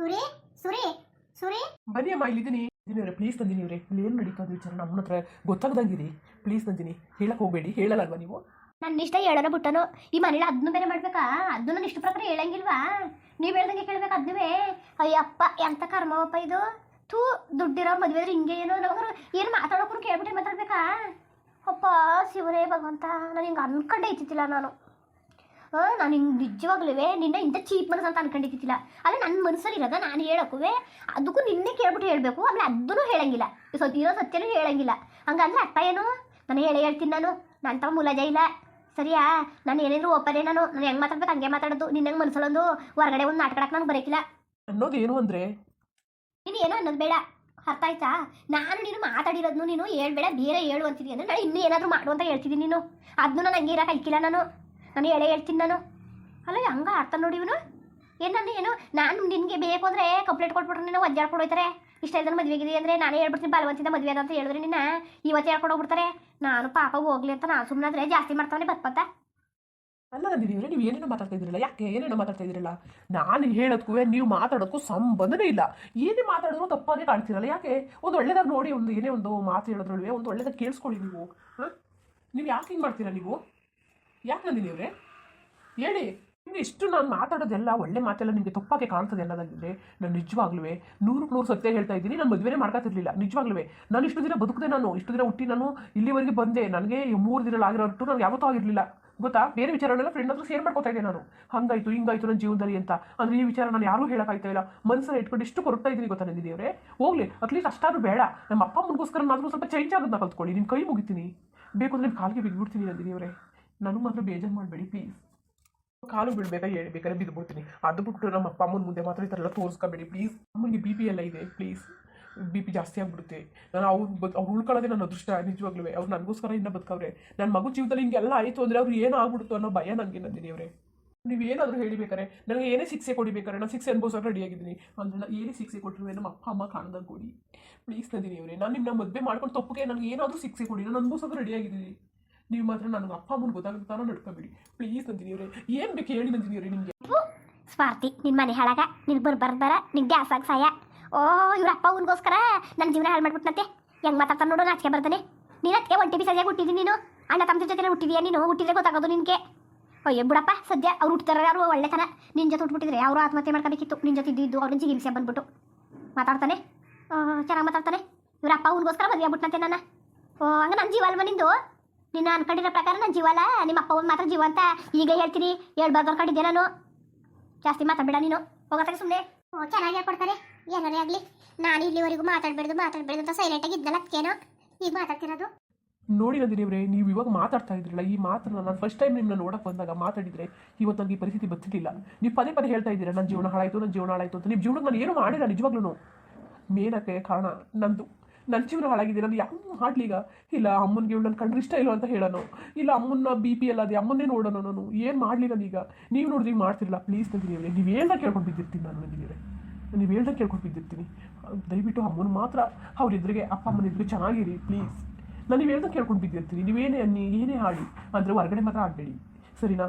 ಸುರಿ ಸುರಿ ಸುರಿ. ಬನ್ನಿ ಅಮ್ಮ ಇಲ್ಲಿದ್ದೀನಿ ಇದೀನಿ. ಪ್ಲೀಸ್ ನಂದಿನಿ ಇವ್ರೆ ಇಲ್ಲಿ ಏನು ನಡೀತಾ ವಿಚಾರ? ನಮ್ಮ ಹತ್ರ ಗೊತ್ತಾಗ್ದಂಗಿರಿ. ಪ್ಲೀಸ್ ನಂದಿನಿ ಹೇಳಕ್ ಹೋಗಬೇಡಿ. ಹೇಳಲ್ಲಲ್ವಾ ನೀವು? ನನ್ನ ಇಷ್ಟ ಹೇಳೋಣ ಬಿಟ್ಟನು ಈ ಮನೇಲಿ ಅದನ್ನು ಬೇರೆ ಮಾಡ್ಬೇಕಾ? ಅದನ್ನು ನನ್ನ ಇಷ್ಟ ಪ್ರಕಾರ ಹೇಳಂಗಿಲ್ವಾ? ನೀವು ಹೇಳ್ದಂಗೆ ಕೇಳ್ಬೇಕು ಅಯ್ಯಪ್ಪ ಎಂತ ಕರ್ಮವಪ್ಪ ಇದು? ಥೂ ದುಡ್ಡಿರೋ ಮದುವೆ ಆದ್ರೆ ಹಿಂಗೆ ಏನು ನಾವು ಏನು ಮಾತಾಡೋಕ್ರು ಕೇಳ್ಬಿಟ್ಟು ಮಾತಾಡ್ಬೇಕಾ? ಅಪ್ಪ ಶಿವರೇ ಭಗವಂತ ನಾನು ಹಿಂಗೆ ಅನ್ಕೊಂಡೇ ಇತ್ತಿಲ್ಲ ನಾನು. ನಾನು ಹಿಂಗೆ ನಿಜವಾಗ್ಲೂ ನಿನ್ನ ಇಂಥ ಚೀಪ್ ಮನಸ್ಸು ಅಂತ ಅನ್ಕೊಂಡಿದ್ದಿಲ್ಲ ಅಲ್ಲ ನನ್ನ ಮನಸ್ಸಲ್ಲಿ ಇರೋದ ನಾನು ಹೇಳಕ್ಕೂ ಅದಕ್ಕೂ ನಿನ್ನೆ ಕೇಳ್ಬಿಟ್ಟು ಹೇಳಬೇಕು ಆಮೇಲೆ ಅದನ್ನು ಹೇಳಂಗಿಲ್ಲ. ಸತ್ ಇರೋ ಸತ್ಯನೂ ಹೇಳಂಗಿಲ್ಲ. ಹಂಗಂದ್ರೆ ಅರ್ಥ ಏನು? ನಾನು ಹೇಳೇ ಹೇಳ್ತೀನಿ ನಾನು. ನನ್ನ ತಮ್ಮ ಮುಲಾಜ ಇಲ್ಲ. ಸರಿಯಾ? ನಾನು ಏನೇನು ಒಪ್ಪದೆ ನಾನು. ನಾನು ಹೆಂಗೆ ಮಾತಾಡ್ಬೇಕು ಹಂಗೆ ಮಾತಾಡೋದು. ನಿನ್ನಂಗೆ ಮನಸ್ಸಲ್ಲೊಂದು ಹೊರಗಡೆ ಒಂದು ನಾಟಕ ನಂಗೆ ಬರೋಕಿಲ್ಲ. ಅನ್ನೋದು ಏನು ಅಂದರೆ? ನೀನು ಏನೋ ಅನ್ನೋದು ಬೇಡ. ಅರ್ಥ ಆಯ್ತಾ? ನಾನು ನೀನು ಮಾತಾಡಿರೋದನ್ನು ನೀನು ಹೇಳ್ಬೇಡ ಬೇರೆ ಹೇಳು ಅಂತಿದ್ದೀನಿ ಅಂದರೆ ನಾನು ಇನ್ನೂ ಏನಾದರೂ ಮಾಡು ಅಂತ ಹೇಳ್ತಿದ್ದೀನಿ ನೀನು. ಅದನ್ನು ನಾನು ಹಂಗೆ ಇರೋಕೆ ಐಕಿಲ್ಲ ನಾನು. ನಾನು ಹೇಳೇ ಹೇಳ್ತೀನಿ ನಾನು. ಅಲ್ಲ, ಹಂಗೆ ಅರ್ಥ ನೋಡಿ ಇವನು? ಏನು ನಾನು ಏನು? ನಾನು ನಿನಗೆ ಬೇಕು ಅಂದರೆ ಕಂಪ್ಲೇಂಟ್ ಕೊಟ್ಬಿಟ್ರೆ ನೀನು ಒದ್ದಾಡ್ಕೊಂಡು ಹೋಗ್ತಾರೆ ಇಷ್ಟ ಇದ್ರೆ ಮದುವೆ ಇದೆ ಅಂದರೆ ನಾನೇ ಹೇಳ್ಬಿಡ್ತೀನಿ, ಬಲವಂತಿಂದ ಮದುವೆ ಅಂತ ಹೇಳಿದ್ರೆ ನಿನ್ನ ಇವತ್ತು ಹೇಳ್ಕೊಂಡು ಹೋಗ್ಬಿಡ್ತಾರೆ. ನಾನು ಪಾಪ ಹೋಗ್ಲಿ ಅಂತ ನಾನು ಸುಮ್ಮನಾದ್ರೆ ಜಾಸ್ತಿ ಮಾಡ್ತಾನೆ ಬತ್ಪತ್ತ ಅಲ್ಲ ನಂದಿನಿ ಅವರೇ, ನೀವು ಏನೇನು ಮಾತಾಡ್ತಾ ಇದ್ರಲ್ಲ ಯಾಕೆ ಏನೇನು ಮಾತಾಡ್ತಾ ಇದ್ರಲ್ಲ ನಾನು ಹೇಳೋದಕ್ಕೂ ನೀವು ಮಾತಾಡೋದಕ್ಕೂ ಸಂಬಂಧನೇ ಇಲ್ಲ. ಏನೇ ಮಾತಾಡಿದ್ರು ತಪ್ಪಾಗೆ ಕಾಣ್ತಿರಲ್ಲ ಯಾಕೆ? ಒಂದು ಒಳ್ಳೇದಾಗ ನೋಡಿ, ಒಂದು ಏನೇ ಒಂದು ಮಾತು ಹೇಳೋದ್ರೊಳಗೆ, ಒಂದು ಒಳ್ಳೇದಾಗ ಕೇಳಿಸ್ಕೊಳ್ಳಿ ನೀವು. ಹಾಂ? ನೀವು ಯಾಕೆ ಹಿಂಗೆ ಮಾಡ್ತೀರಾ ನೀವು? ಯಾಕೆ ನಂದಿನಿ ಅವರೇ ಹೇಳಿ. ನಿಮ್ಗೆ ಇಷ್ಟು ನಾನು ಮಾತಾಡೋದೆಲ್ಲ, ಒಳ್ಳೆ ಮಾತೆಲ್ಲ ನಿಮಗೆ ತಪ್ಪಾಗೆ ಕಾಣ್ತದೆ ಅನ್ನೋದಾಗಿದ್ರೆ ನಾನು ನಿಜವಾಗ್ಲೂ ನೂರು ನೂರು ಸತ್ಯ ಹೇಳ್ತಾ ಇದ್ದೀನಿ, ನಾನು ಮದುವೆನೇ ಮಾಡ್ಕೊತಿರ್ಲಿಲ್ಲ. ನಿಜವಾಗ್ಲೂ ನಾನು ಇಷ್ಟು ದಿನ ಬದುಕದೆ ನಾನು, ಇಷ್ಟು ದಿನ ಹುಟ್ಟಿ ನಾನು ಇಲ್ಲಿವರೆಗೆ ಬಂದೆ. ನನಗೆ ಮೂರು ದಿನ ಆಗಿರೋಟ್ಟು ನಾನು ಯಾವತ್ತೂ ಆಗಿರಲಿಲ್ಲ. ಗೊತ್ತಾ? ಬೇರೆ ವಿಚಾರಗಳೆಲ್ಲ ಫ್ರೆಂಡ್ ಹತ್ರ ಸೇರ್ ಮಾಡ್ಕೊತಾ ಇದ್ದೆ ನಾನು. ಹಂಗಾಯ್ತು, ಹಿಂಗಾಯ್ತು ನನ್ನ ಜೀವನದಲ್ಲಿ ಅಂತ. ಅಂದ್ರೆ ಈ ವಿಚಾರ ನಾನು ಯಾರೂ ಹೇಳೋಕ್ಕಾಯ್ತಾ ಇಲ್ಲ. ಮನಸ್ಸಲ್ಲಿ ಇಟ್ಕೊಂಡು ಇಷ್ಟು ಕೊರಟ್ತಾ ಇದ್ದೀನಿ ಗೊತ್ತಾ ಅವರೇ? ಹೋಗ್ಲಿ ಅಟ್ಲೀಸ್ಟ್ ಅಷ್ಟಾದ್ರೂ ಬೇಡ. ನಮ್ಮ ಅಪ್ಪ ಅಮ್ಮನಿಗೋಸ್ಕರ ನಾನು ಸ್ವಲ್ಪ ಚೇಂಜ್ ಆಗೋದನ್ನ ಕಲ್ತ್ಕೊಳ್ಳಿ. ನಿಮ್ಮ ಕೈ ಮುಗಿತೀನಿ. ಬೇಕು ಅಂದರೆ ನಿಮ್ಮ ಕಾಲಿಗೆ ನಂದಿನಿ ಅವರೇ. ನನಗೆ ಮಾತ್ರ ಬೇಜಾರು ಮಾಡಬೇಡಿ ಪ್ಲೀಸ್ ಕಾಲು ಬಿಡಬೇಕಾ ಹೇಳಿ ಬೇಕಾದ್ರೆ ಬಿದ್ದುಬಿಡ್ತೀನಿ ಅದು ಬಿಟ್ಟು ನಮ್ಮ ಅಪ್ಪ, ಅಮ್ಮನ ಮುಂದೆ ಮಾತ್ರ ಈ ಥರ ಎಲ್ಲ ತೋರಿಸ್ಕೊಬೇಡಿ ಪ್ಲೀಸ್ ಅಮ್ಮನಿಗೆ ಬಿ ಪಿ ಎಲ್ಲ ಇದೆ ಪ್ಲೀಸ್ ಬಿ ಪಿ ಜಾಸ್ತಿ ಆಗಿಬಿಡುತ್ತೆ. ನಾನು ಅವ್ರು ಬದ್, ಅವ್ರು ಉಳ್ಕೊಳ್ಳೋದೇ ನನ್ನ ಅದೃಷ್ಟ ನಿಜವಾಗ್ಲೂ ಅವ್ರು ನನಗೋಸ್ಕರ ಇನ್ನೂ ಬದುಕವ್ರೆ. ನನ್ನ ಮಗು ಜೀವನದಲ್ಲಿ ಹಿಂಗೆಲ್ಲ ಆಯಿತು ಅಂದರೆ ಅವ್ರು ಏನು ಆಗ್ಬಿಡ್ತು ಅನ್ನೋ ಭಯ ನನಗೆ ನಂದಿನಿ ಅವರೇ ನೀವೇನಾದರೂ ಹೇಳಿಬೇಕಾರೆ, ನನಗೆ ಏನೇ ಶಿಕ್ಷೆ ಕೊಡಿಬೇಕಾರೆ, ನಾನು ಶಿಕ್ಷೆ ಅನುಭವಿಸೋಕೆ ರೆಡಿ ಆಗಿದ್ದೀನಿ. ಅಂದ್ರೆ ಏನೇ ಶಿಕ್ಷೆ ಕೊಟ್ಟರು ನಮ್ಮ ಅಪ್ಪ, ಅಮ್ಮ ಕಾಣ್ದಂಗೆ ಕೊಡಿ. ಪ್ಲೀಸ್ ನಂದಿನಿ ಅವರೇ ನಾನು ನಿಮ್ಮನ್ನ ಮದುವೆ ಮಾಡ್ಕೊಂಡು ತಪ್ಪುಗೆ ನನಗೆ ಏನಾದರೂ ಶಿಕ್ಷೆ ಕೊಡಿ, ನಾನು ಅನುಭವಿಸೋಕೆ ರೆಡಿ ಆಗಿದ್ದೀನಿ. ನೀವು ಮಾತ್ರ ನನಗೆ ಅಪ್ಪ ಅಮ್ಮನ ಗೊತ್ತಾಗುತ್ತಾನೋ ನಡ್ಕೋಬೇಡಿ. ಪ್ಲೀಸ್ ನಂದಿನಿ ಏನ್ ಬೇಕು ಹೇಳಿ ನಂದಿನಿ ಅವರೇ ನಿಮಗೆ ಸ್ವಾರ್ಥಿ ನಿನ್ನ ಮನೆ ಹಾಳಾಗ, ನಿನ್ ಬರ್ ನಿನ್ ಗ್ಯಾಸ್ ಸಾಯ. ಓ, ಇವ್ರ ಅಪ್ಪ ಅವನಿಗೋಸ್ಕರ ನನ್ನ ಜೀವನ ಹಾಳು ಮಾಡ್ಬಿಟ್ನಂತೆ. ಹೆಂಗ್ ಮಾತಾಡ್ತಾನೆ ನೋಡೋ, ನಾಚಿಕೆ ಬರ್ತಾನೆ ನೀನು ಅದಕ್ಕೆ ಒಂಟಿ ಸರಿಯಾಗಿ ಹುಟ್ಟಿದ್ದೀನಿ ನೀನು? ಅಣ್ಣ ತಮ್ಮ ಜೊತೆ ಹುಟ್ಟಿದೀಯ ನೀನು? ಹುಟ್ಟಿದ್ರೆ ಗೊತ್ತಾಗೋದು ನಿನಗೆ. ಅಯ್ಯೋ ಬಿಡಪ್ಪ, ಸದ್ಯ ಅವ್ರು ಹುಟ್ಟಿದಾರ ಯಾರು ಒಳ್ಳೆತನ. ನಿನ್ ಜೊತೆ ಹುಟ್ಬಿಟ್ಟಿದ್ರೆ ಅವರು ಆತ್ಮಹತ್ಯೆ ಮಾಡ್ಕೋಬೇಕಿತ್ತು. ನಿನ್ ಜೊತೆ ಇದ್ದಿದ್ದು ಅವ್ರನ್ನ ಜಿಗಿಲ್ಸೆ ಬಂದ್ಬಿಟ್ಟು. ಮಾತಾಡ್ತಾನೆ? ಚೆನ್ನಾಗಿ ಮಾತಾಡ್ತಾನೆ? ಇವ್ರ ಅಪ್ಪ ಅವ್ನಿಗೋಸ್ಕರ ಮದುವೆ ಆಗ್ಬಿಟ್ನಂತೆ ನಾನು. ಓ, ಹಂಗ ನನ್ನ ಜೀವ ಅಲ್ವಾ ನಿಂದು? ನಿನ್ನ ಅನ್ಕೊಂಡಿರೋ ಪ್ರಕಾರ ನನ್ನ ಜೀವಲ್ಲ ನಿಮ್ಮ ಅಪ್ಪ ಒಂದು ಮಾತ್ರ ಜೀವ ಅಂತ ಈಗಲೇ ಹೇಳ್ತೀನಿ. ಹೇಳ್ಬಾರ್ದು ಅನ್ಕೊಂಡಿದ್ದೆ ನಾನು. ಜಾಸ್ತಿ ಮಾತಾಡ್ಬೇಡ ನೀನು. ಹೋಗತ್ತಾಗ ಸುಮ್ಮನೆ ಚೆನ್ನಾಗಿ ಹೇಳ್ಕೊಡ್ತಾರೆ. ಏನಾರೇ ಆಗಲಿ. ನಾನು ಇಲ್ಲಿವರೆಗೂ ಮಾತಾಡ್ಬೇಡ್ದು ಮಾತಾಡ್ಬೇಡ್ದು ಅಂತ ಸೈಲೆಂಟ್ ಆಗಿ ಇದ್ದಲ್ಲ ಅದಕ್ಕೇನೋ ಈಗ ಮಾತಾಡ್ತಿರೋದು? ನೋಡಿ ನಂದಿನಿ ಅವರೇ ನೀವು ಇವಾಗ ಮಾತಾಡ್ತಾ ಇದ್ರಲ್ಲ ಈ ಮಾತನ್ನ ನಾನು ಫಸ್ಟ್ ಟೈಮ್ ನಿಮ್ಮನ್ನ ನೋಡಕ್ಕೆ ಬಂದಾಗ ಮಾತಾಡಿದ್ರೆ ಇವತ್ತು ನನಗೆ ಈ ಪರಿಸ್ಥಿತಿ ಬರ್ತಿರ್ಲಿಲ್ಲ. ನೀವು ಪದೇ ಪದೇ ಹೇಳ್ತಾ ಇದ್ದೀರಾ ನನ್ನ ಜೀವನ ಹಾಳಾಯಿತು ನನ್ನ ಜೀವನ ಹಾಳಾಯಿತು ಅಂತ. ನಿಮ್ಮ ಜೀವನಕ್ಕೆ ನಾನು ಏನು ಮಾಡಿಲ್ಲ ನಿಜವಾಗ್ಲೂ ಮೇನಕ್ಕೆ ಕಾರಣ ನಂದು. ನನ್ನ ಜೀವನ ಹಾಳಾಗಿದೆ ನಾನು ಯಾವ ಹಾಡ್ಲಿ ಈಗ. ಇಲ್ಲ ಅಮ್ಮನಿಗೆ ಇವಳು ನನ್ನ ಕಂಡ್ರೆ ಇಷ್ಟ ಇಲ್ಲ ಅಂತ ಹೇಳೋನು. ಇಲ್ಲ ಅಮ್ಮನ ಬಿ ಪಿ ಎಲ್ಲ ಅದೇ ಅಮ್ಮನ್ನೇ ನೋಡೋಣ ನಾನು. ಏನು ಮಾಡಲಿ ನಾನೀಗ? ನೀವು ನೋಡಿದ್ರೆ ಈಗ ಮಾಡ್ತಿರಲ್ಲ ಪ್ಲೀಸ್ ಅವರೇ ನೀವು ಹೇಳ್ದಾಗ ಕೇಳ್ಕೊಂಡು ಬಿದ್ದಿರ್ತೀನಿ ನಾನು ಅವರೇ ನೀವು ಹೇಳ್ದಾಗ ಕೇಳ್ಕೊಂಡು ಬಿದ್ದಿರ್ತೀನಿ ದಯವಿಟ್ಟು ಅಮ್ಮನ ಮಾತ್ರ ಅವ್ರ ಎದುರಿಗೆ ಅಪ್ಪ ಅಮ್ಮನ ಎದುರಿಗೆ ಚೆನ್ನಾಗಿರಿ ಪ್ಲೀಸ್ ನಾನು ನೀವು ಹೇಳ್ದಾಗ ಕೇಳ್ಕೊಂಡು ಬಿದ್ದಿರ್ತೀನಿ ನೀವೇನೇ ಅನ್ನಿ ಏನೇ ಹಾಡಿ ಅಂದರೆ ಹೊರಗಡೆ ಮಾತ್ರ ಆಡಬೇಡಿ ಸರಿನಾ?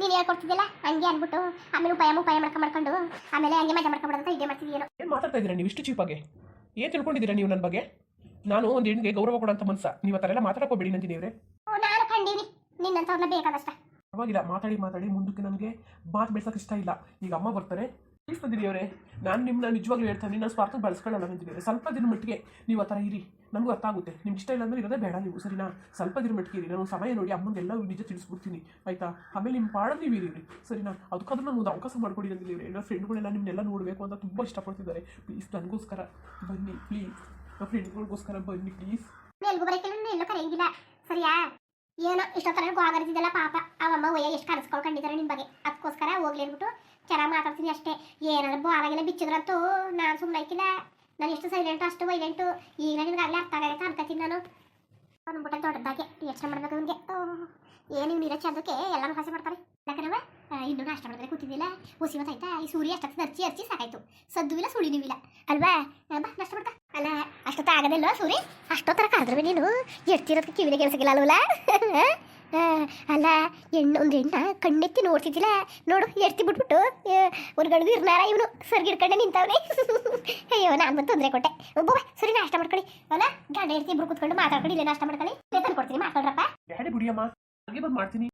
ನೀನು ಹೇಳ್ಕೊಡ್ತಿದ್ದಿಲ್ಲ ಹಂಗೆ ಅನ್ಬಿಟ್ಟು ಆಮೇಲೆ ಉಪಾಯ ಉಪಾಯ ಮಾಡ್ಕೊಂಡು ಮಾಡ್ಕೊಂಡು ಆಮೇಲೆ ಹಂಗೆ ಮಜಾ ಇದೇ ಮಾಡ್ತಿದ್ದೀನೋ ಏನು ಮಾತಾಡ್ತಾ ಇದ್ದೀರಾ ನೀವು ಇಷ್ಟು ಚೀಪಾಗೆ ಏನು ತಿಳ್ಕೊಂಡಿದ್ದೀರಾ ನೀವು ನನ್ನ ಬಗ್ಗೆ? ನಾನು ಒಂದು ಹೆಣ್ಣಿಗೆ ಗೌರವ ಕೊಡೋಂಥ ಮನ್ಸ. ನೀವು ಆ ಥರ ಎಲ್ಲ ಮಾತಾಡಕೋಬೇಡಿ ನಂದಿನಿ ಅವರೇ ಓ, ನಾನು ಕಂಡೀನಿ. ನಿನ್ನಂಥವ್ರನ್ನ ಬೇಕಾದಷ್ಟ. ಪರವಾಗಿಲ್ಲ ಮಾತಾಡಿ ಮಾತಾಡಿ. ಮುಂದಕ್ಕೆ ನನಗೆ ಮಾತು ಬೆಳ್ಸೋಕೆ ಇಷ್ಟ ಇಲ್ಲ. ಈಗ ಅಮ್ಮ ಬರ್ತಾರೆ. ಪ್ಲೀಸ್ ನಂದಿನಿ ಅವರೇ, ನಾನು ನಿಮ್ಮನ್ನ ನಿಜವಾಗ್ಲೂ ಹೇಳ್ತೀನಿ ನಾನು ಸ್ವಾರ್ಥ ಬಳಸ್ಕೊಳ್ಳಲ್ಲ ನಂದಿನಿ ಸ್ವಲ್ಪ ದಿನ ಮಟ್ಟಿಗೆ ನೀವು ಆ ಥರ ಇರಿ. ನನಗೂ ಅರ್ಥ ನಿಮ್ಗೆ ಇಷ್ಟ ಇಲ್ಲ ಅಂದ್ರೆ ಇರೋದೇ ಬೇಡ ನೀವು, ಸರಿನಾ? ಸ್ವಲ್ಪ ದಿನ ಮಟ್ಟಿಗೆ ಇರಿ. ನಾನು ಸಮಯ ನೋಡಿ ಅಮ್ಮನಿಗೆಲ್ಲ ನಿಜ ತಿಳಿಸ್ಬಿಡ್ತೀನಿ. ಆಯ್ತಾ? ಆಮೇಲೆ ನಿಮ್ಮ ಪಾಡಲ್ಲಿ ನೀವು ಇರಿ. ಸರಿನಾ? ಅದಕ್ಕಾದ್ರೂ ನಾನು ಒಂದು ಅವಕಾಶ ಮಾಡ್ಕೊಡಿ ನಂದಿನಿ ಅವರೇ ನನ್ನ ಫ್ರೆಂಡ್ಗಳೆಲ್ಲ ನಿಮ್ಮನ್ನೆಲ್ಲ ನೋಡಬೇಕು ಅಂತ ತುಂಬ ಇಷ್ಟಪಡ್ತಿದ್ದಾರೆ. ಪ್ಲೀಸ್ ನನಗೋಸ್ಕರ ಬನ್ನಿ ಪ್ಲೀಸ್ ನಮ್ಮ ಫ್ರೆಂಡ್ಗಳಿಗೋಸ್ಕರ ಬನ್ನಿ ಪ್ಲೀಸ್ ಎಲ್ಲೂ ಸರಿಯಾ? ಏನೋ ಇಷ್ಟೊತ್ತರ ಗೋಗರಿಸಿದಲ್ಲ ಪಾಪ. ಅವಮ್ಮ ಒಯ್ಯ ಎಷ್ಟು ಕರೆಸ್ಕೊಳ್ಕೊಂಡಿದ್ದಾರೆ ನಿಮ್ಮ ಬಗ್ಗೆ. ಅದಕ್ಕೋಸ್ಕರ ಹೋಗ್ಲಿ ಅಂದ್ಬಿಟ್ಟು. ಚೆನ್ನಾಗಿ ಮಾತಾಡ್ತೀನಿ ಅಷ್ಟೇ. ಏನಾದ್ರು ಬಾಲಾಗಿಲ್ಲ ಬಿಚ್ಚಿದ್ರಂತೂ ನಾನು ಸುಮ್ಮನೆ ಐಕಿಲ್ಲ ನಾನು ಎಷ್ಟು ಸೈಲೆಂಟು ಅಷ್ಟು ವೈಲೆಂಟು ಈಗ ನಿನ್ಗೆ ಆಗಲೇ ಅರ್ಥ ಆಗೈತೆ ಅನ್ಕೋತೀನಿ ನಾನು. ಅಂದ್ಬಿಟ್ಟೆ ದೊಡ್ಡದಾಗೆ. ಯೋಚನೆ ಮಾಡ್ಬೇಕು ಅವನಿಗೆ ಏನು ನೀವು ಇರೋ ಚಂದಕ್ಕೆ ಎಲ್ಲರೂ ಹಸಿ ಮಾಡ್ತಾರೆ. ಯಾಕಂದ್ರೆ ಇನ್ನೂ ನಾಷ್ಟ ಮಾಡಿದ್ರೆ ಕೂತಿದ್ದಿಲ್ಲ ಹುಸಿ ಆಯ್ತಾ ಈ ಸೂರ್ಯ ಅಷ್ಟು ಅರ್ಚಿ ಅರ್ಚಿ ಸಾಕಾಯ್ತು. ಸದ್ದು ಇಲ್ಲ ಸುಳಿನೂ ಇಲ್ಲ ಅಲ್ವಾ ಬಾ, ನಷ್ಟ ಮಾಡ್ತಾ ಅಲ್ಲ ಅಷ್ಟೊತ್ತು ಆಗದಿಲ್ಲ ಸೂರಿ? ಅಷ್ಟೊತ್ತರ ಕರೆದ್ರೆ ನೀನು? ಎಡ್ತಿರೋದಕ್ಕೆ ಕಿವಿಲೇ ಕೆಲಸಕ್ಕಿಲ್ಲ ಅಲ್ವಲ್ಲ ಅಲ್ಲ ಹೆಣ್ಣು ಒಂದು ಹೆಣ್ಣ ಕಣ್ಣೆತ್ತಿ ನೋಡ್ತಿದ್ದಿಲ್ಲ. ನೋಡು ಎರ್ತಿ ಬಿಟ್ಬಿಟ್ಟು ಹೊರ್ಗಡೆದು ಇರ್ನಾರ ಇವನು. ಸರ್ಗಿಡ್ಕೊಂಡೆ ನಿಂತವ್ನೆ. ಅಯ್ಯೋ ನಾನು ಬಂದು ತೊಂದರೆ ಕೊಟ್ಟೆ. ಒಬ್ಬ ಸರಿ ನಾಷ್ಟ ಮಾಡ್ಕೊಳ್ಳಿ. ಅಲ್ಲ ಗಂಡ ಎರ್ತಿ ಇಬ್ರು ಕೂತ್ಕೊಂಡು ಮಾತಾಡ್ಕೊಳ್ಳಿ ಇಲ್ಲೇ ನಾಷ್ಟ ಮಾಡ್ಕೊಳ್ಳಿ. ತಂದು ಕೊಡ್ತೀನಿ ಮಾತಾಡ್ರಪ್ಪ. ಬ್ಯಾಡಿ ಬಿಡಿಯಮ್ಮ ಹಾಗೆ ಬಂದು ಮಾಡ್ತೀನಿ.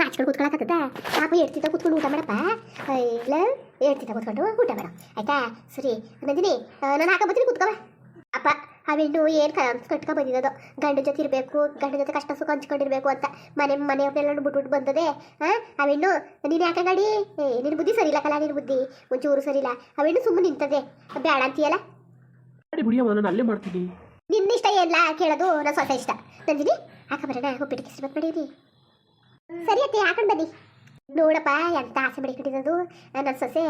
ನಾಚ್ಕೊಂಡು ಕೂತ್ಕೊಳಕತ್ತದ. ಪಾಪ ಎಡ್ತಿದ್ದ ಕೂತ್ಕೊಂಡು ಊಟ ಮಾಡಪ್ಪ. ಇಲ್ಲ ಎಡ್ತಿದ್ದ ಕೂತ್ಕೊಂಡು ಊಟ ಮಾಡ. ಆಯ್ತಾ? ಸರಿ ನಂದಿನಿ ನಾನು ಹಾಕಬತ್ತೀನಿ ಕೂತ್ಕೊಬ ಅಪ್ಪ. ಆ ಏನು ಏನು ಕಟ್ಕೊ ಬಂದಿದ್ದದು ಗಂಡ ಜೊತೆ ಇರಬೇಕು ಗಂಡ ಜೊತೆ ಕಷ್ಟ ಸುಖ ಹಂಚ್ಕೊಂಡಿರ್ಬೇಕು ಅಂತ. ಮನೆ ಮನೆಯವ್ರನ್ನೆಲ್ಲ ಬಿಟ್ಬಿಟ್ಟು ಬಂದದೆ ಹಾಂ ಅವೆಣ್ಣು ನೀನು ಯಾಕೆ ಗಾಡಿ? ಏ ನಿನ್ನ ಬುದ್ಧಿ ಸರಿ ಇಲ್ಲ ಕಲ ನಿನ್ನ ಬುದ್ಧಿ. ಒಂಚೂರು ಸರಿ ಇಲ್ಲ ಆ ಹೆಣ್ಣು ಸುಮ್ಮನೆ ನಿಂತದೆ ಬೇಡ ಅಂತೀಯಲ್ಲ ನಾನು ಅಲ್ಲೇ ಮಾಡ್ತೀನಿ. ನಿನ್ನ ಇಷ್ಟ ಎಲ್ಲ ಕೇಳೋದು? ನನ್ನ ಸ್ವಲ್ಪ ಇಷ್ಟ. ನಂದಿನಿ ಹಾಕ ಬರೋಣ ಉಪ್ಪಿಟ್ಟು ಮಾಡಿರಿ. ಸರಿ ಅತ್ತೆ ಹಾಕೊಂಡು ಬನ್ನಿ. ನೋಡಪ್ಪ, ಎಂತ ಆಸೆ ಮಡಿಕೊಂಡಿರೋದು ನನ್ನ ಸೊಸೆ,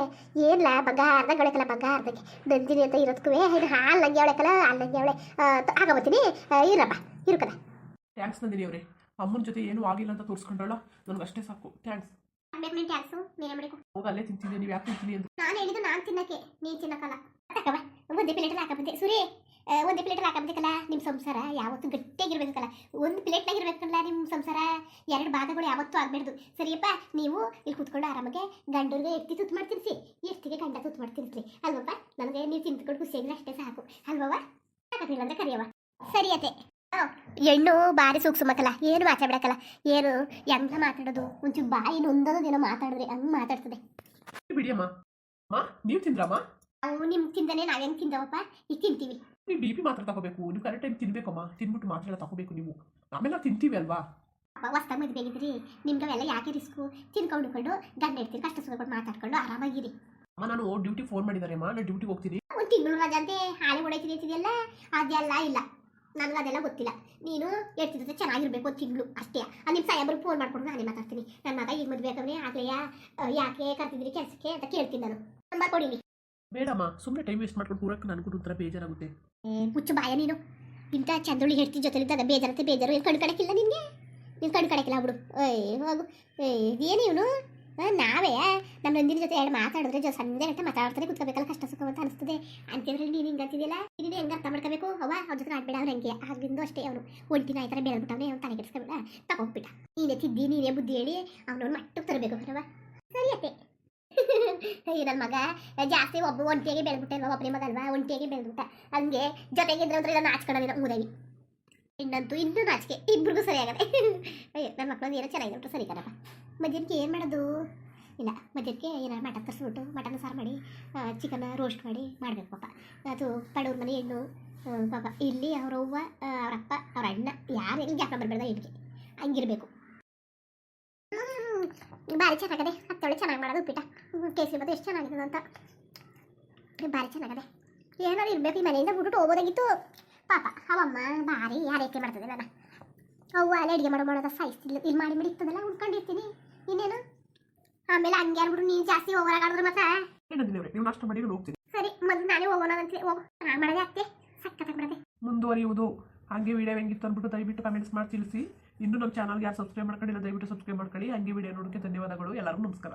ಏನ್ಲ ಬಂಗಾರದಾಗ ಒಳಕಲ್ಲ ಬಂಗಾರದಾಗೆ ನಂದಿನಿ ಅಂತ ಇರೋದಕ್ಕೂ ಇದು ಹಾಲು ನಂಗೆ ಅವಳೆಕಲ್ಲ ಹಾಲು ನಂಗೆ ಅವಳೆ ಆಗೋಬತ್ತೀನಿ ಇರಪ್ಪ ಇರುಕಲ್ಲ ಥ್ಯಾಂಕ್ಸ್ ನಂದಿನಿ ಅವರೇ ಅಮ್ಮನ ಜೊತೆ ಏನೂ ಆಗಿಲ್ಲ ಅಂತ ತೋರಿಸ್ಕೊಂಡಳ ನನಗೆ ಅಷ್ಟೇ ಸಾಕು. ಥ್ಯಾಂಕ್ಸ್ ಟ್ಯಾಕ್ಸು ನೀನೇ ಮಾಡಿಕೊ. ಹೋಗಿ ಅಲ್ಲೇ ತಿಂತೀನಿ ನೀವು ಯಾಕೆ ತಿಂತೀನಿ ಅಂತ. ನಾನು ಹೇಳಿದ್ದು ನಾನು ತಿನ್ನಕ್ಕೆ ನೀನು ತಿನ್ನಕ್ಕಲ್ಲ. ತಕವ ಒಂದೇ ಪ್ಲೇಟಲ್ಲಿ ಹಾಕಬಂದೆ ಸುರಿ ಒಂದೇ ಪ್ಲೇಟಲ್ಲಿ ಹಾಕಬೇಕಲ್ಲ ನಿಮ್ಮ ಸಂಸಾರ ಯಾವತ್ತೂ ಗಟ್ಟಿಯಾಗಿರ್ಬೇಕಲ್ಲ. ಒಂದು ಪ್ಲೇಟ್ ಇರ್ಬೇಕಲ್ಲ ನಿಮ್ಮ ಸಂಸಾರ? ಎರಡು ಭಾಗಗಳು ಯಾವತ್ತೂ ಆಗಬಾರ್ದು ಸರಿಯಪ್ಪ ನೀವು ಇಲ್ಲಿ ಕುತ್ಕೊಂಡು ಆರಾಮಾಗೆ ಗಂಡರಿಗೆ ಎತ್ತಿ ತುತ್ತು ಮಾಡ್ತಿರ್ಸಿ ಎಷ್ಟಿಗೆ ಗಂಡ ತುತ್ತು ಮಾಡ್ತಿರ್ಸಿ ಅಲ್ವಪ್ಪ ನನಗೆ ನೀವು ತಿಂದ್ಕೊಂಡು ಖುಷಿಯಾಗಿಲ್ಲ ಅಷ್ಟೇ ಸಾಕು. ಅಲ್ವವ ಸಾಕತ್ತಿಲ್ಲ ಅಂದ್ರೆ ಕರಿಯವ ಸರಿಯತೆ ಹೆಣ್ಣು ಬಾರಿ ಸೂಕ್ಷ್ಮಕ್ಕಲ್ಲ ಏನು ಮಾತಾಡ್ಬೇಕಲ್ಲ ಏನು ಹೆಂಗ ಮಾತಾಡೋದು? ಒಂಚೂರು ಬಾಯಿ ನೊಂದೋದೇನೋ ಮಾತಾಡಿದ್ರೆ ಹಂಗೆ ಮಾತಾಡ್ತದೆ. ಬಿಡಿಯಮ್ಮ ಅಮ್ಮ ನೀವು ತಿಂದ್ರಮ್ಮ? ಅವು ನಿಮ್ ತಿಂದನೆ ನಾವ್ ಹೆಂಗ್ ತಿಂದವಪ್ಪ? ಈಗ ತಿಂತೀವಿ. ನೀವು ಬಿ ಪಿ ಮಾತ್ರ ತಗೋಬೇಕು ನೀವು ಕರೆಕ್ಟ್ ಟೈಮ್ ತಿನ್ಬೇಕಮ್ಮ ತಿನ್ಬಿಟ್ಟು ಮಾತ್ರ ಎಲ್ಲ ತಗೋಬೇಕು ನೀವು. ಆಮೇಲೆ ನಾವು ತಿಂತೀವಿ ಅಲ್ವಾ? ಹೊಸ್ತಾಗ ಮದುವೆ ಆಗಿದ್ರಿ ನಿಮ್ಗವೆಲ್ಲ ಯಾಕೆ ರಿಸ್ಕು? ತಿನ್ಕೊಂಡು ಕೊಂಡು ಗಂಡ ಇರ್ತೀರಿ ಕಷ್ಟ ಸುಖಪಟ್ಟು ಮಾತಾಡ್ಕೊಂಡು ಆರಾಮಾಗಿರಿ. ಅಮ್ಮ ನಾನು ಡ್ಯೂಟಿ ಫೋನ್ ಮಾಡಿದಾರೆ ಅಮ್ಮ ನಾನು ಡ್ಯೂಟಿಗೆ ಹೋಗ್ತೀನಿ. ಒಂದು ತಿಂಗಳು ರಜಾ ಅಂತೆ ಹಾಳೆ ಹೊಡೈತೀನಿ ಅಂತಿದೆಯಲ್ಲ ಅದೆಲ್ಲ ಇಲ್ಲ. ನನಗೆ ಅದೆಲ್ಲ ಗೊತ್ತಿಲ್ಲ. ನೀನು ಹೇಳ್ತಿದ್ದೆ ಚೆನ್ನಾಗಿರ್ಬೇಕು ತಿಂಗಳು ಅಷ್ಟೇ. ಆ ನಿಮ್ಮ ಸಾಹೇಬ್ರಿಗೆ ಫೋನ್ ಮಾಡ್ಕೊಂಡು ನಾನೇ ಮಾತಾಡ್ತೀನಿ. ನನ್ನ ಮಗ ಈಗ ಮದುವೆ ಆಗವನೇ ಆಗಲೆಯಾ ಯಾಕೆ ಕರ್ತಿದ್ರಿ ಕೆಲಸಕ್ಕೆ ಅಂತ ಕೇಳ್ತೀನಿ ನಾನು. ನಂಬರ್ ಕೊಡಿನಿ. ಬೇಡಮ್ಮ ಸುಮ್ಮನೆ ಟೈಮ್ ವೇಸ್ಟ್ ಮಾಡ್ಕೊಂಡು ಕೂರಕ್ಕೆ ನನಗೂ ಒಂಥರ ಬೇಜಾರಾಗುತ್ತೆ. ಏ ಮುಚ್ಚು ಬಾಯ ನೀನು. ಇಂಥ ಚಂದೊಳಿ ಹೇಳ್ತಿ ಜೊತೆಲಿದ್ದ ಬೇಜಾರತ್ತೆ ಬೇಜಾರು. ಏನು ಕಣ್ ಕಡಕಿಲ್ಲ ನಿನಗೆ? ನೀನು ಕಣ್ ಕಡಕಿಲ್ಲ ಬಿಡು ಏಯ್ ಹೋಗು. ಏ ಏನು ಇವನು? ನಾವೇ ನಮ್ಮ ನಂದಿನ ಜೊತೆ ಎರಡು ಮಾತಾಡಿದ್ರೆ ಜೊ ಸಂಜೆ ಗಂಟೆ ಮಾತಾಡ್ತಾನೆ ಕುತ್ಕೋಬೇಕಲ್ಲ, ಕಷ್ಟ ಸುಖ ಅಂತ ಅನಿಸ್ತದೆ. ಅಂತಿದ್ರೆ ನೀನು ಹಿಂಗೆ ಅಂತಿದೆಯಲ್ಲ? ನೀನು ಹೆಂಗೆ ಅರ್ಥ ಮಾಡ್ಕೋಬೇಕು? ಅವ ಅವ್ರ ಜೊತೆ ಆಡ್ಬೇಡ ಅವ್ರು ಹಂಗೆ? ಆಗಿಂದು ಅಷ್ಟೇ ಅವನು. ಒಂಟಿನ ಆಯ್ತಾರೆ ಬೆಳೆದ್ಬಿಟ್ಟವನೇ ಅವ್ನು ತಲೆ ಕೆಡಿಸ್ಕೊಬೇಡ ತಗೊಂಡ್ಬಿಟ್ಟ ನೀನೇ ತಿದ್ದಿ, ನೀನೇ ಬುದ್ಧಿ ಹೇಳಿ, ಅವನವ್ನು ಮಟ್ಟಕ್ಕೆ ತರಬೇಕು ಅಲ್ವಾ ಸರಿ, ಅತ್ತೆ. ನನ್ನ ಮಗ? ಜಾಸ್ತಿ ಒಬ್ಬ ಒಂಟಿಯಾಗಿ ಬೆಳೆದ್ಬಿಟ್ಟೆ ಒಬ್ಬನೇ ಮಗ ಅಲ್ವಾ ಒಂಟಿಯಾಗಿ ಬೆಳೆದ್ಬಿಟ್ಟ. ಹಂಗೆ ಜೊತೆಗೆ ಇದ್ರೆ ಅಂದ್ರೆ ನಾಚ್ಕೊಳ್ಳೋದಿಲ್ಲ ಮುದವಿ ಇನ್ನಂತೂ ಇನ್ನೂ ನಾಚಿಕೆ. ಇಬ್ರಿಗೂ ಸರಿ ಆಗದೆ ಅಯ್ಯೋ ನನ್ನ ಮಕ್ಕಳು ಏನೋ ಚೆನ್ನಾಗಿದೆ ಸರಿ ಕಣಪ್ಪ. ಮಧ್ಯಾಹ್ನಕ್ಕೆ ಏನು ಮಾಡೋದು? ಇಲ್ಲ ಮಧ್ಯಾಹ್ನಕ್ಕೆ ಏನಾರು ಮಟನ್ ತರಿಸ್ಬಿಟ್ಟು ಮಟನ್ ಸಾರು ಮಾಡಿ ಚಿಕನ್ ರೋಸ್ಟ್ ಮಾಡಿ ಮಾಡಬೇಕು ಪಾಪ. ಅದು ಪಡವ್ರ ಮನೆ ಹೆಣ್ಣು ಪಾಪ. ಇಲ್ಲಿ ಅವ್ರ ಆ, ಅವ್ರ ಅಣ್ಣ ಯಾರು ಜ್ಞಾಪನ ಬರಬೇಡ ಹೆಣ್ಣಿಗೆ ಹಂಗಿರಬೇಕು. ಭಾರಿ ಚೆನ್ನಾಗದೆ. ಹತ್ತೊಳೆ ಚೆನ್ನಾಗಿ ಮಾಡೋದು ಉಪ್ಪಿಟ ಕೇಸರಿ ಮತ್ತೆ ಎಷ್ಟು ಚೆನ್ನಾಗಿದೆ ಅಂತ. ಭಾರಿ ಚೆನ್ನಾಗದೆ. ಏನಾದ್ರು ಇರಬೇಕು ಈ ಮನೆಯಿಂದ ಬಿಟ್ಬಿಟ್ಟು ಹೋಗೋದಾಗಿತ್ತು. ಪಾಪ ಅವಮ್ಮ ಭಾರಿ ಯಾರೈಕೆ ಮಾಡ್ತದೆ ನಾನು ಅವ್ವ ಅಲ್ಲಿ ಅಡುಗೆ ಮಾಡೋ ಮಾಡೋದ ಸಾಯಿಸ್ತಿಲ್ಲ ಇಲ್ಲಿ ಮಾಡಿ ಮಾಡಿ ಇರ್ತದಲ್ಲ ಉಳ್ಕೊಂಡಿರ್ತೀನಿ ಇನ್ನೇನು? ಆಮೇಲೆ ಹಂಗೆ ಅನ್ಬಿಟ್ಟು ನೀನು ಜಾಸ್ತಿ ಹೋಗೋರಾಗಾಡಿದ್ರೆ ಮತ್ತೆ. ಏನಂದಿನಿ ಅವ್ರೆ ನೀವು ನಾಷ್ಟ ಮಾಡಿ ಹೋಗ್ತೀನಿ ಸರಿ ಮೊದಲು ನಾನೇ ಹೋಗೋಣ ಅಂತ ಹೋಗು. ನಾನು ಮಾಡೋದೇ ಅತ್ತೆ ಸಕ್ಕತ್ತಾಗಿ ಮಾಡೋದೆ. ಮುಂದುವರಿಯುವುದು. ಹಾಗೆ ವಿಡಿಯೋ ಹೆಂಗಿತ್ತು ಅಂದ್ಬಿಟ್ಟು ದಯವಿಟ್ಟು ಕಮೆಂಟ್ಸ್ ಮಾಡಿ ತಿಳಿಸಿ. ಇನ್ನೂ ನಮ್ಮ ಚಾನಲ್ಗೆ ಯಾರು ಸಬ್ಸ್ಕ್ರೈಬ್ ಮಾಡ್ಕೊಂಡಿಲ್ಲ ದಯವಿಟ್ಟು ಸಬ್ಸ್ಕ್ರೈಬ್ ಮಾಡ್ಕೊಳ್ಳಿ. ಹಂಗೆ ವಿಡಿಯೋ ನೋಡೋಕ್ಕೆ ಧನ್ಯವಾದಗಳು. ಎಲ್ಲರಿಗೂ ನಮಸ್ಕಾರ.